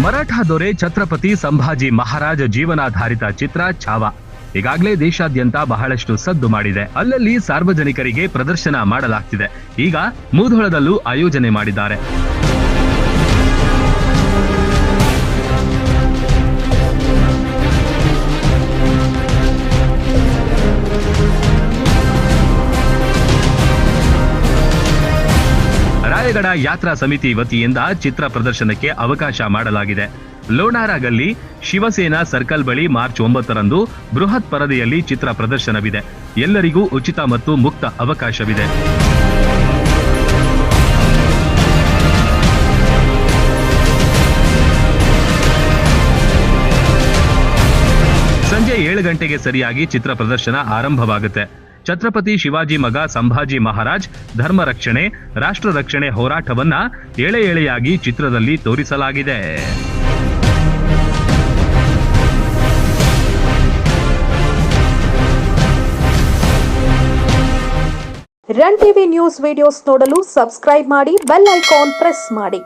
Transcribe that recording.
ಮರಾಠ ದೊರೆ ಛತ್ರಪತಿ ಸಂಭಾಜಿ ಮಹಾರಾಜ ಜೀವನಾಧಾರಿತ ಚಿತ್ರ ಛಾವ. ಈಗಾಗಲೇ ದೇಶಾದ್ಯಂತ ಬಹಳಷ್ಟು ಸದ್ದು ಮಾಡಿದೆ. ಅಲ್ಲಲ್ಲಿ ಸಾರ್ವಜನಿಕರಿಗೆ ಪ್ರದರ್ಶನ ಮಾಡಲಾಗ್ತಿದೆ. ಈಗ ಮೂಧೋಳದಲ್ಲೂ ಆಯೋಜನೆ ಮಾಡಿದ್ದಾರೆ. ರಾಯಗಢ ಯಾತ್ರಾ ಸಮಿತಿ ವತಿಯಿಂದ ಚಿತ್ರ ಪ್ರದರ್ಶನಕ್ಕೆ ಅವಕಾಶ ಮಾಡಲಾಗಿದೆ. ಲೋಣಾರ ಗಲ್ಲಿ ಶಿವಸೇನಾ ಸರ್ಕಲ್ ಬಳಿ ಮಾರ್ಚ್ ಒಂಬತ್ತರಂದು ಬೃಹತ್ ಪರದೆಯಲ್ಲಿ ಚಿತ್ರ ಪ್ರದರ್ಶನವಿದೆ. ಎಲ್ಲರಿಗೂ ಉಚಿತ ಮತ್ತು ಮುಕ್ತ ಅವಕಾಶವಿದೆ. ಸಂಜೆ ಏಳು ಗಂಟೆಗೆ ಸರಿಯಾಗಿ ಚಿತ್ರ ಪ್ರದರ್ಶನ ಆರಂಭವಾಗುತ್ತೆ. ಛತ್ರಪತಿ ಶಿವಾಜಿ ಮಗ ಸಂಭಾಜಿ ಮಹಾರಾಜ್ ಧರ್ಮ ರಕ್ಷಣೆ, ರಾಷ್ಟ್ರ ರಕ್ಷಣೆ ಹೋರಾಟವನ್ನ ಎಳೆ ಎಳೆಯಾಗಿ ಚಿತ್ರದಲ್ಲಿ ತೋರಿಸಲಾಗಿದೆ. ರನ್ ಟಿವಿ ನ್ಯೂಸ್ ವಿಡಿಯೋಸ್ ನೋಡಲು ಸಬ್ಸ್ಕ್ರೈಬ್ ಮಾಡಿ ಬೆಲ್ ಐಕಾನ್ ಪ್ರೆಸ್ ಮಾಡಿ.